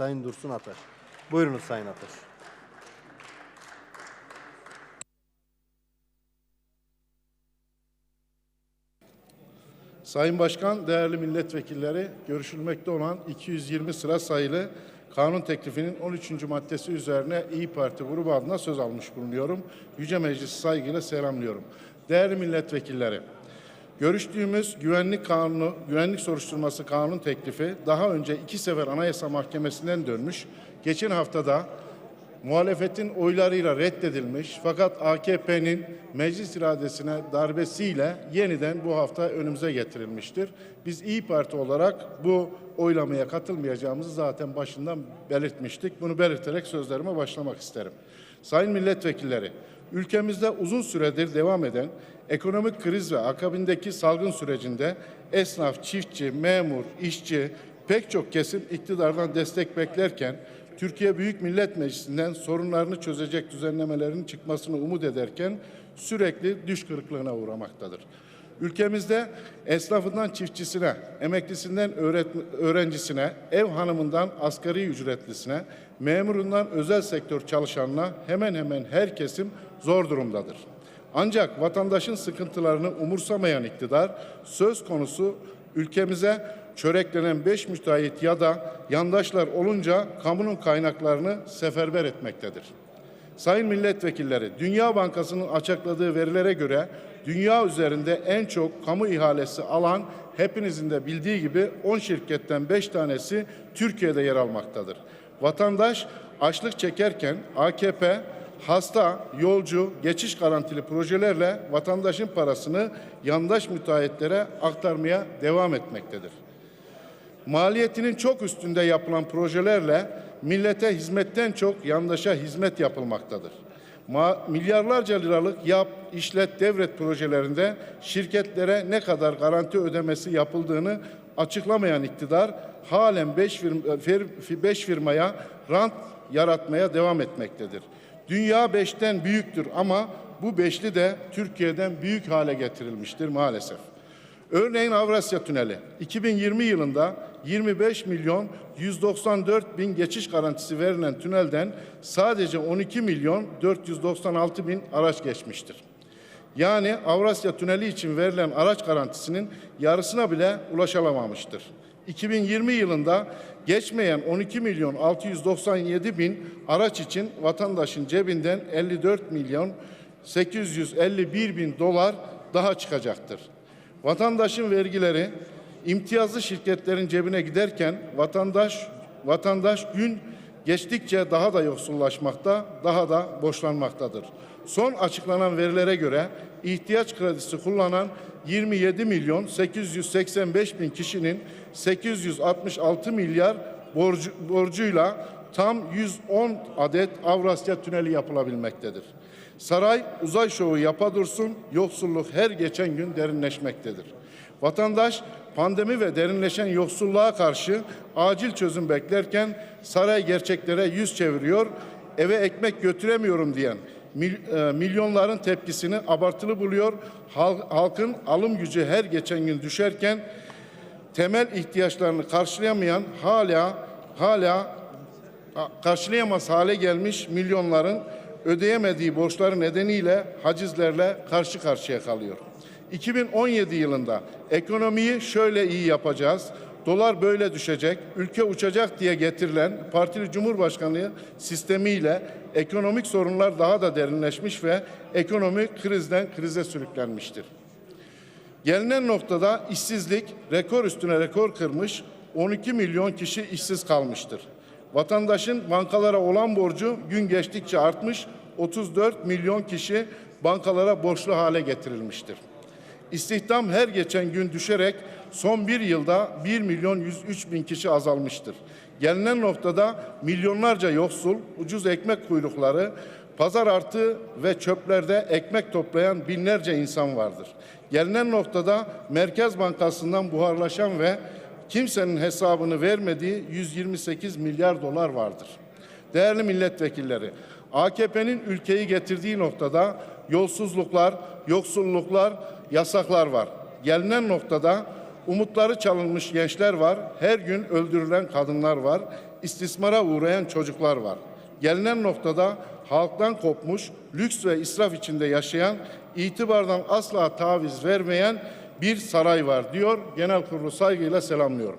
Sayın Dursun Ataş. Buyurunuz Sayın Ataş. Sayın Başkan, değerli milletvekilleri, görüşülmekte olan 220 sıra sayılı kanun teklifinin 13. maddesi üzerine İyi Parti grubu adına söz almış bulunuyorum. Yüce Meclisi saygıyla selamlıyorum. Değerli milletvekilleri, görüştüğümüz güvenlik kanunu, güvenlik soruşturması kanun teklifi daha önce iki sefer Anayasa Mahkemesi'nden dönmüş. Geçen haftada muhalefetin oylarıyla reddedilmiş fakat AKP'nin meclis iradesine darbesiyle yeniden bu hafta önümüze getirilmiştir. Biz İyi Parti olarak bu oylamaya katılmayacağımızı zaten başından belirtmiştik. Bunu belirterek sözlerime başlamak isterim. Sayın milletvekilleri, ülkemizde uzun süredir devam eden ekonomik kriz ve akabindeki salgın sürecinde esnaf, çiftçi, memur, işçi pek çok kesim iktidardan destek beklerken Türkiye Büyük Millet Meclisi'nden sorunlarını çözecek düzenlemelerin çıkmasını umut ederken sürekli düş kırıklığına uğramaktadır. Ülkemizde esnafından çiftçisine, emeklisinden öğrencisine, ev hanımından asgari ücretlisine, memurundan özel sektör çalışanına hemen hemen her kesim zor durumdadır. Ancak vatandaşın sıkıntılarını umursamayan iktidar söz konusu ülkemize çöreklenen beş müteahhit ya da yandaşlar olunca kamunun kaynaklarını seferber etmektedir. Sayın milletvekilleri, Dünya Bankası'nın açıkladığı verilere göre dünya üzerinde en çok kamu ihalesi alan hepinizin de bildiği gibi 10 şirketten 5 tanesi Türkiye'de yer almaktadır. Vatandaş açlık çekerken AKP hasta, yolcu, geçiş garantili projelerle vatandaşın parasını yandaş müteahhitlere aktarmaya devam etmektedir maliyetinin çok üstünde yapılan projelerle millete hizmetten çok yandaşa hizmet yapılmaktadır. Milyarlarca liralık yap, işlet, devret projelerinde şirketlere ne kadar garanti ödemesi yapıldığını açıklamayan iktidar halen 5 firma, fir- firmaya rant yaratmaya devam etmektedir. Dünya beşten büyüktür ama bu beşli de Türkiye'den büyük hale getirilmiştir maalesef. Örneğin Avrasya Tüneli 2020 yılında 25 milyon 194 bin geçiş garantisi verilen tünelden sadece 12 milyon 496 bin araç geçmiştir. Yani Avrasya Tüneli için verilen araç garantisinin yarısına bile ulaşılamamıştır. 2020 yılında geçmeyen 12 milyon 697 bin araç için vatandaşın cebinden 54 milyon 851 bin dolar daha çıkacaktır. Vatandaşın vergileri imtiyazlı şirketlerin cebine giderken vatandaş vatandaş gün geçtikçe daha da yoksullaşmakta, daha da borçlanmaktadır. Son açıklanan verilere göre ihtiyaç kredisi kullanan 27 milyon 885 bin kişinin 866 milyar borcu, borcuyla tam 110 adet Avrasya Tüneli yapılabilmektedir. Saray uzay şovu yapa dursun, yoksulluk her geçen gün derinleşmektedir. Vatandaş pandemi ve derinleşen yoksulluğa karşı acil çözüm beklerken saray gerçeklere yüz çeviriyor, eve ekmek götüremiyorum diyen e, milyonların tepkisini abartılı buluyor. Hal- halkın alım gücü her geçen gün düşerken temel ihtiyaçlarını karşılayamayan hala hala karşılayamaz hale gelmiş milyonların ödeyemediği borçları nedeniyle hacizlerle karşı karşıya kalıyor. 2017 yılında ekonomiyi şöyle iyi yapacağız, dolar böyle düşecek, ülke uçacak diye getirilen partili cumhurbaşkanlığı sistemiyle ekonomik sorunlar daha da derinleşmiş ve ekonomi krizden krize sürüklenmiştir. Gelinen noktada işsizlik rekor üstüne rekor kırmış, 12 milyon kişi işsiz kalmıştır. Vatandaşın bankalara olan borcu gün geçtikçe artmış, 34 milyon kişi bankalara borçlu hale getirilmiştir. İstihdam her geçen gün düşerek son bir yılda 1 milyon 103 bin kişi azalmıştır. Gelinen noktada milyonlarca yoksul, ucuz ekmek kuyrukları, pazar artı ve çöplerde ekmek toplayan binlerce insan vardır. Gelinen noktada Merkez Bankası'ndan buharlaşan ve kimsenin hesabını vermediği 128 milyar dolar vardır. Değerli milletvekilleri, AKP'nin ülkeyi getirdiği noktada yolsuzluklar, yoksulluklar, yasaklar var. Gelinen noktada Umutları çalınmış gençler var. Her gün öldürülen kadınlar var. İstismara uğrayan çocuklar var. Gelinen noktada halktan kopmuş, lüks ve israf içinde yaşayan, itibardan asla taviz vermeyen bir saray var diyor. Genel kurulu saygıyla selamlıyorum.